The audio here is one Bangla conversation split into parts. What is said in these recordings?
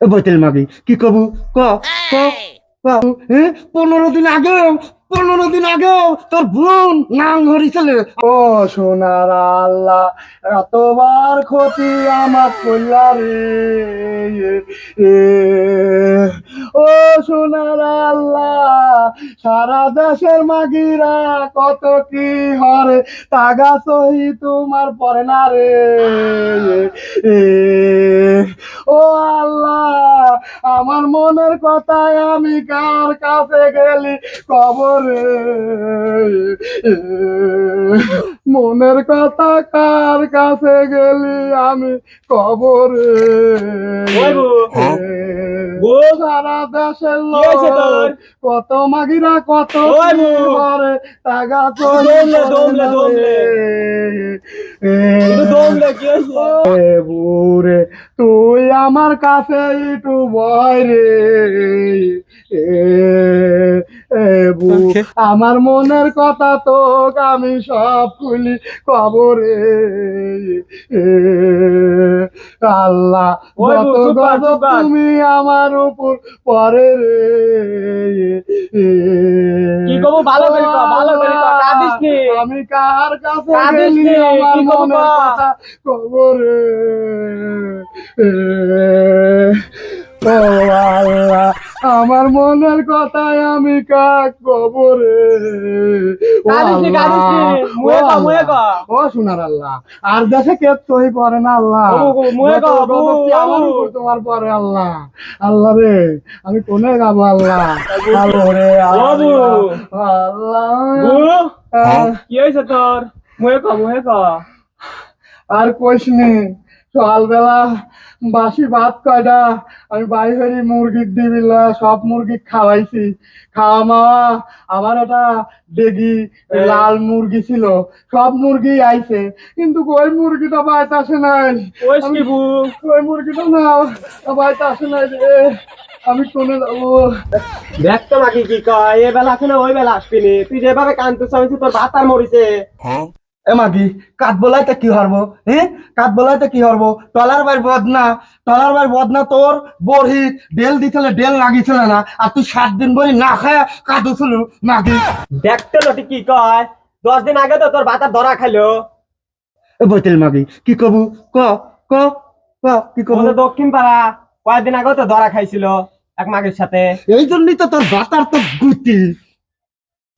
এ বৈতেল মাগি কি কবু? ক ক পনেরো দিন আগে পনেরো দিন আগে তোর বোন নাম হরিছিল ও সোনার আল্লাহ এতবার ক্ষতি আমার কইলা রে। ও সোনার আল্লাহ সারা দেশের মাগিরা কত কি হরে তাগা সহি তোমার পরে না রে। ও আমার মনের কথায় আমি কার কাছে গেলি কবরে? মনের কথা কার কাছে গেলি আমি কবরে। সারা দেশের লোক কত মাগিরা কত। করে টাকা হয়েছে? এ বুড়ে তুই আমার কাছে একটু ভয় রে। এ, এ বু আমার মনের কথা তো আমি সব খুলি কবরে আল্লাহ ওই যত গজব তুমি আমার উপর পরে রে। এ, কি করব? ভালো করে ভালো করে কাঁদিস নি। আমি কার কাছে কাঁদিস নি, কি ও আল্লাহ আমার মনের কথায় আমি কাক কবরে। ও সোনার আল্লাহ। আর দেশে কে সহি পড়ে না আল্লাহ। আমার উপর তোমার পরে আল্লাহ। আল্লাহ রে আমি কোনে গাবো আল্লাহ? আল্লাহ রে কি হয়েছে তোর? মুয়ে ক মুয়ে ক। আর কইস নি সকালবেলা বাসি ভাত কয়টা আমি বাড়ি ফেরি মুরগির দিবিলা সব মুরগি খাওয়াইছি। খাওয়া মাওয়া আমার একটা ডেগি লাল মুরগি ছিল সব মুরগি আইছে। কিন্তু ওই মুরগিটা বাইতে আসে নাই? ওই মুরগিটা না বাইতে আসে নাই রে আমি কোনে যাব? দেখ তো নাকি কি কয় এ বেলা আছে না ওই বেলা আসবিনি তুই যেভাবে কান্দতে চাইছি তোর ভাত আর মরিছে। এ মাগি কাঠ বলাইতে কি হরবো? হ্যাঁ কাঠ বলাইতে কি হরবো? টলার বাই বদনা। টলার বাই বদনা তোর বড়ি। ডেল দিছিল ডেল লাগিছিল না। আর তুই সাত দিন বলি না খায় কাঁদুছিল মাগি দেখতে লটি কি কয়? দশ দিন আগে তো তোর বাতা ধরা খাইলো। এ বইতেল মাগি কি? কবু? ক? ক? ক? কি কবু? দক্ষিণ পাড়া। কয়েকদিন আগে তো ধরা খাইছিল এক মাগের সাথে। এই জন্যই তো তোর বাতার তো গুতি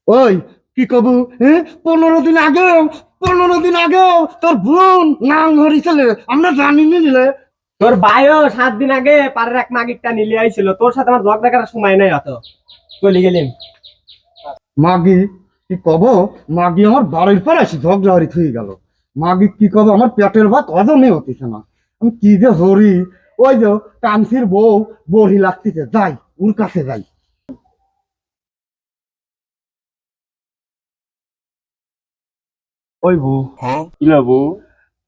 ওই কি কবু? হ্যাঁ পনেরো দিন আগেও পনেরো দিন আগেও তোর বোন নাম হরিছিল আমরা জানি নি দিলে তোর ভাইও সাত দিন আগে পাড়ার এক মাগিকটা নিলে আইছিল তোর সাথে আমার ঝগড়া করার সময় নাই অত। চলে গেলিম? মাগি কি কব? মাগি আমার বাড়ির পর আসি ঝগড়া হরি থুই গেল। মাগি কি কব? আমার পেটের ভাত অজমে হতিছে না। আমি কি যে হরি ওই যে কান্সির বউ বড়ি লাগতেছে যাই ওর কাছে যাই। ওই বউ। কিলো বউ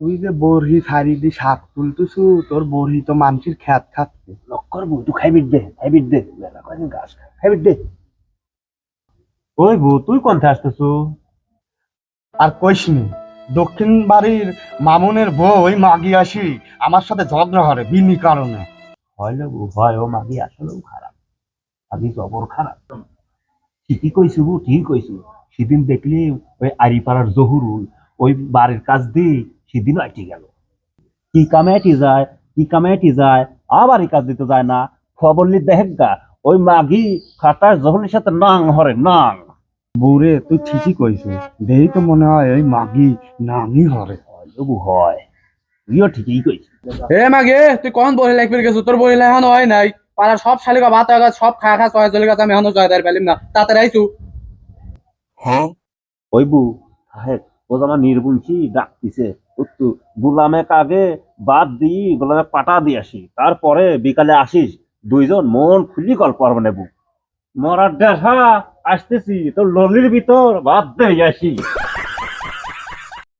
তুই যে বড়ি ছাড়ি দি শাক তুলতেছু তোর বড়ি তো মানুষের খ্যাত খাচ্ছে। লক্কর বউ তুই খাইবিট দে খাইবিট দে বেলা কদিন গাছ খাইবিট দে। ওই বউ তুই কোনটা আসতেছু? আর কইসনি দক্ষিণ বাড়ির মামুনের বউ ওই মাগি আসি আমার সাথে ঝগড়া হরে বিনি কারণে। হয় না বউ হয় ও মাগি আসলেও খারাপ। মাগি জবর খারাপ। ঠিকই কইছু বউ ঠিক কইছু সেদিন দেখলি ওই আরিপাড়ার জহুরুল ওই বাড়ির কাজ দিয়ে সেদিনও আইটি গেল। কি কামে আইটি যায় কি কামে আইটি যায় আবার এই কাজ দিতে যায় না। খবর নি দেখেন গা ওই মাগি খাটার জহুরের সাথে নাং হরে নাং। বউরে তুই ঠিকই কইছু দেই তো মনে হয় এই মাগি নামই হরে। হয় হয়। তুইও ঠিকই কইছু এ মাগে তুই কখন বহি লাগবি গেছো তোর এখন হয় নাই। পাড়ার সব শালিকা ভাত হয়ে সব খায় খা চয় চলে গেছে আমি এখনও জয় দাঁড় পেলিম না। তাড়াতাড়ি আইছু ওই বু সাহেব ও যেন নির্বংশী ডাকতিছে? উত্তু গুলামে কাগে বাদ দি গুলামে পাটা দিয়ে আসি। তারপরে বিকালে আসিস, দুইজন মন খুলি গল্প পারবে নেবু। মরার দেখা আসতেছি, তোর ললির ভিতর বাদ দিয়ে আসি।